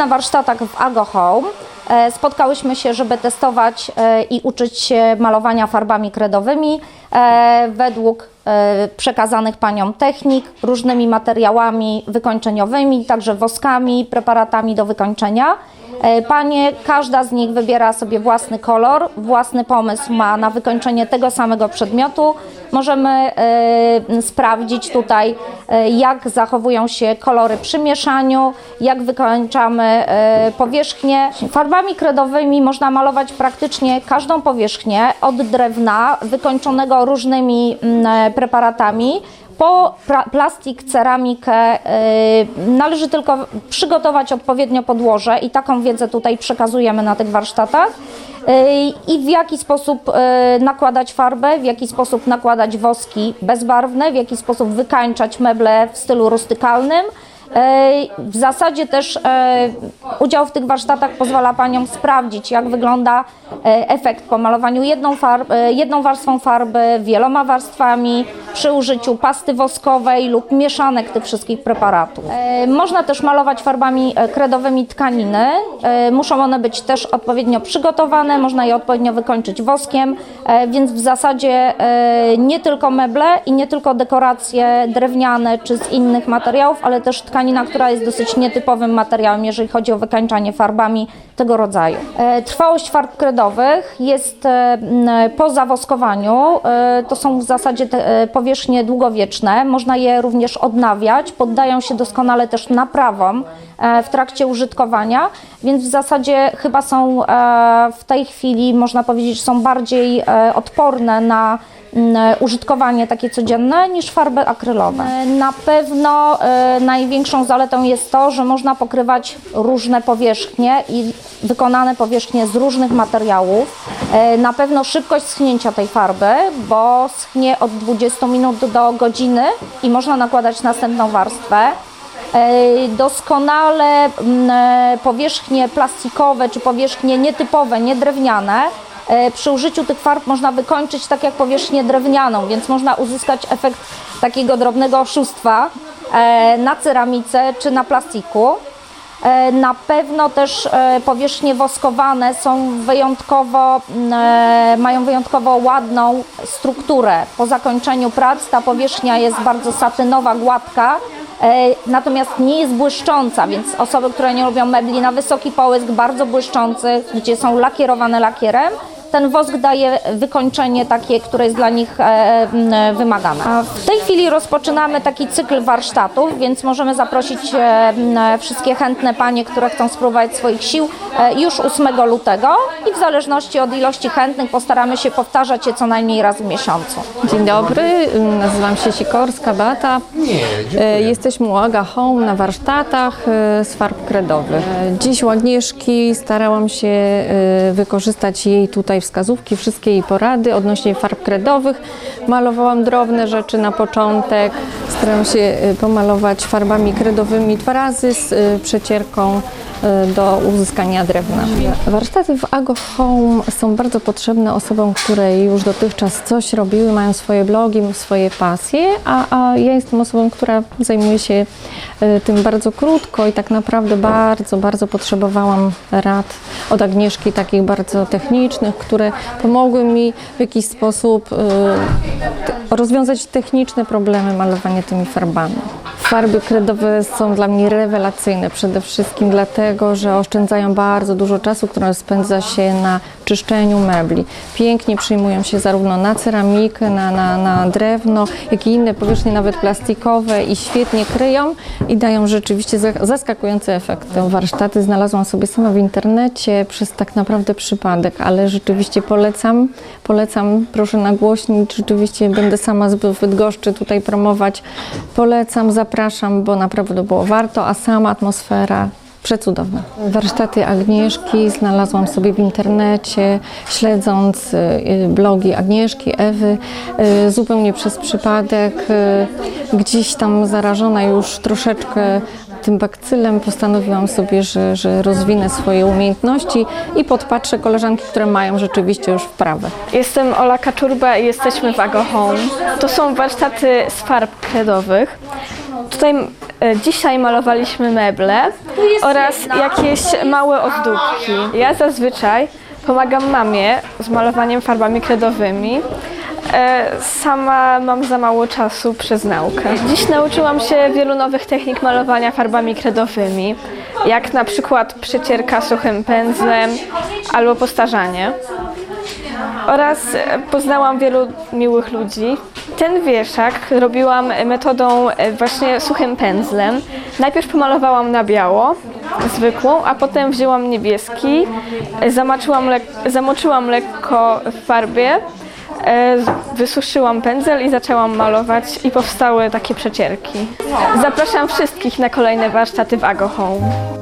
na warsztatach w Ago Home. E, Spotkałyśmy się, żeby testować e, i uczyć się malowania farbami kredowymi e, według przekazanych paniom technik, różnymi materiałami wykończeniowymi, także woskami, preparatami do wykończenia. E, Panie, każda z nich wybiera sobie własny kolor, własny pomysł ma na wykończenie tego samego przedmiotu. Możemy e, sprawdzić tutaj, e, jak zachowują się kolory przy mieszaniu, jak wykończamy powierzchnię. Farbami kredowymi można malować praktycznie każdą powierzchnię od drewna wykończonego różnymi mm, preparatami po plastik, ceramikę. y, należy tylko przygotować odpowiednio podłoże i taką wiedzę tutaj przekazujemy na tych warsztatach. Y, I w jaki sposób y, nakładać farbę, w jaki sposób nakładać woski bezbarwne, w jaki sposób wykańczać meble w stylu rustykalnym. W zasadzie też e, udział w tych warsztatach pozwala Paniom sprawdzić, jak wygląda e, efekt po malowaniu jedną, farb, e, jedną warstwą farby, wieloma warstwami, przy użyciu pasty woskowej lub mieszanek tych wszystkich preparatów. Można też malować farbami kredowymi tkaniny. Muszą one być też odpowiednio przygotowane, można je odpowiednio wykończyć woskiem, więc w zasadzie nie tylko meble i nie tylko dekoracje drewniane czy z innych materiałów, ale też tkanina, która jest dosyć nietypowym materiałem, jeżeli chodzi o wykańczanie farbami tego rodzaju. E, Trwałość farb kredowych jest e, po zawoskowaniu. e, To są w zasadzie powierzchnie długowieczne. Można je również odnawiać, poddają się doskonale też naprawom w trakcie użytkowania, więc w zasadzie chyba są e, w tej chwili, można powiedzieć, są bardziej e, odporne na m, użytkowanie takie codzienne niż farby akrylowe. E, Na pewno e, największą zaletą jest to, że można pokrywać różne powierzchnie i wykonane powierzchnie z różnych materiałów. E, Na pewno szybkość schnięcia tej farby, bo schnie od 20 minut do godziny i można nakładać następną warstwę. Doskonale mm, e, powierzchnie plastikowe czy powierzchnie nietypowe, niedrewniane. e, Przy użyciu tych farb można wykończyć tak jak powierzchnię drewnianą, więc można uzyskać efekt takiego drobnego oszustwa e, na ceramice czy na plastiku. Na pewno też powierzchnie woskowane są wyjątkowo, mm, mają wyjątkowo ładną strukturę. Po zakończeniu prac ta powierzchnia jest bardzo satynowa, gładka, natomiast nie jest błyszcząca, więc osoby, które nie lubią mebli na wysoki połysk, bardzo błyszczących, gdzie są lakierowane lakierem, ten wosk daje wykończenie takie, które jest dla nich e, wymagane. W tej chwili rozpoczynamy taki cykl warsztatów, więc możemy zaprosić e, wszystkie chętne panie, które chcą spróbować swoich sił e, już 8 lutego i w zależności od ilości chętnych postaramy się powtarzać je co najmniej raz w miesiącu. Dzień dobry, nazywam się Sikorska Beata. E, Jesteśmy u Aga Home na warsztatach z farb kredowych. Dziś u Agnieszki starałam się wykorzystać jej tutaj wskazówki, wszystkie jej porady odnośnie farb kredowych. Malowałam drobne rzeczy na początek. Staram się e, pomalować farbami kredowymi dwa razy z e, przecierką do uzyskania drewna. Warsztaty w Ago Home są bardzo potrzebne osobom, które już dotychczas coś robiły, mają swoje blogi, swoje pasje, a, a ja jestem osobą, która zajmuje się e, tym bardzo krótko i tak naprawdę bardzo, bardzo potrzebowałam rad od Agnieszki, takich bardzo technicznych, które pomogły mi w jakiś sposób te- rozwiązać techniczne problemy malowania tymi farbami. Farby kredowe są dla mnie rewelacyjne, przede wszystkim dlatego, że oszczędzają bardzo dużo czasu, które spędza się na czyszczeniu mebli. Pięknie przyjmują się zarówno na ceramikę, na, na, na drewno, jak i inne powierzchnie, nawet plastikowe i świetnie kryją i dają rzeczywiście za- zaskakujące efekty. Warsztaty znalazłam sobie sama w internecie przez tak naprawdę przypadek, ale rzeczywiście polecam, polecam, proszę nagłośnić, rzeczywiście będę sama z Bydgoszczy tutaj promować. Polecam, zapraszam, bo naprawdę było warto, a sama atmosfera Przecudowne. Warsztaty Agnieszki znalazłam sobie w internecie, śledząc y, y, blogi Agnieszki, Ewy, y, zupełnie przez przypadek. Gdzieś tam zarażona już troszeczkę tym bakcylem postanowiłam sobie, że, że rozwinę swoje umiejętności i podpatrzę koleżanki, które mają rzeczywiście już wprawę. Jestem Ola Kaczurba i jesteśmy w Ago Home. To są warsztaty z farb kredowych. Tutaj e, dzisiaj malowaliśmy meble oraz jakieś małe ozdóbki. Ja zazwyczaj pomagam mamie z malowaniem farbami kredowymi. E, Sama mam za mało czasu przez naukę. Dziś nauczyłam się wielu nowych technik malowania farbami kredowymi, jak na przykład przecierka suchym pędzlem albo postarzanie oraz e, poznałam wielu miłych ludzi. Ten wieszak robiłam metodą e, właśnie suchym pędzlem. Najpierw pomalowałam na biało, zwykłą, a potem wzięłam niebieski, e, zamaczyłam lek- zamoczyłam lekko w farbie, e, wysuszyłam pędzel i zaczęłam malować i powstały takie przecierki. Zapraszam wszystkich na kolejne warsztaty w Ago Home.